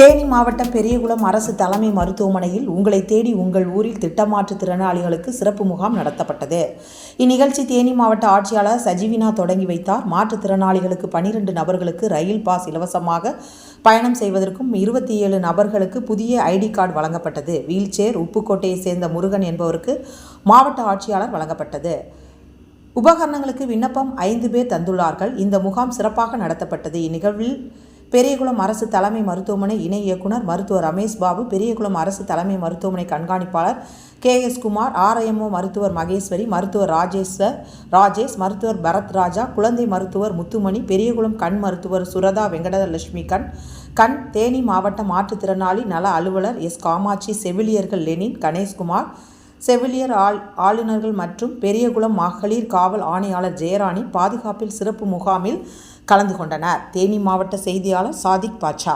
தேனி மாவட்டம் பெரியகுளம் அரசு தலைமை மருத்துவமனையில் உங்களை தேடி உங்கள் ஊரில் திட்டமாற்று திறனாளிகளுக்கு சிறப்பு முகாம் நடத்தப்பட்டது. இந்நிகழ்ச்சி தேனி மாவட்ட ஆட்சியாளர் சஜீவினா தொடங்கி வைத்தார். மாற்றுத்திறனாளிகளுக்கு பனிரெண்டு நபர்களுக்கு ரயில் பாஸ் இலவசமாக பயணம் செய்வதற்கும் இருபத்தி ஏழு நபர்களுக்கு புதிய ஐடி கார்டு வழங்கப்பட்டது. வீல்சேர் உப்புக்கோட்டையை சேர்ந்த முருகன் என்பவருக்கு மாவட்ட ஆட்சியாளர் வழங்கப்பட்டது. உபகரணங்களுக்கு விண்ணப்பம் ஐந்து பேர் தந்துள்ளார்கள். இந்த முகாம் சிறப்பாக நடத்தப்பட்டது. இந்நிகழ்வில் பெரியகுளம் அரசு தலைமை மருத்துவமனை இணை இயக்குனர் மருத்துவர் ரமேஷ் பாபு பெரியகுளம் அரசு தலைமை மருத்துவமனை கண்காணிப்பாளர் கே எஸ் குமார் ஆர்ஐஎம்ஓ மருத்துவர் மகேஸ்வரி மருத்துவர் ராஜேஸ்வர் ராஜேஷ் மருத்துவர் பரத் ராஜா குழந்தை மருத்துவர் முத்துமணி பெரியகுளம் கண் மருத்துவர் சுரதா வெங்கடலட்சுமி கண் கண் தேனி மாவட்ட மாற்றுத்திறனாளி நல அலுவலர் எஸ் காமாட்சி செவிலியர்கள் லெனின் கணேஷ்குமார் செவிலியர் ஆள் ஆளுநர்கள் மற்றும் பெரியகுளம் மகளிர் காவல் ஆணையாளர் ஜெயராணி பாதுகாப்பில் சிறப்பு முகாமில் கலந்து கொண்டனர். தேனி மாவட்ட செய்தியாளர் சாதிக் பாட்சா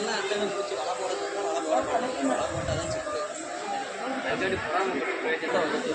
நைட்டெல்லாம் அட்டனை பிடிச்சி வலை போடுறதுக்கு வலை போட வலை போட்டால் தான் சிக்கு அதுக்காடி பராமரிப்பு பிரயோஜனம் வந்து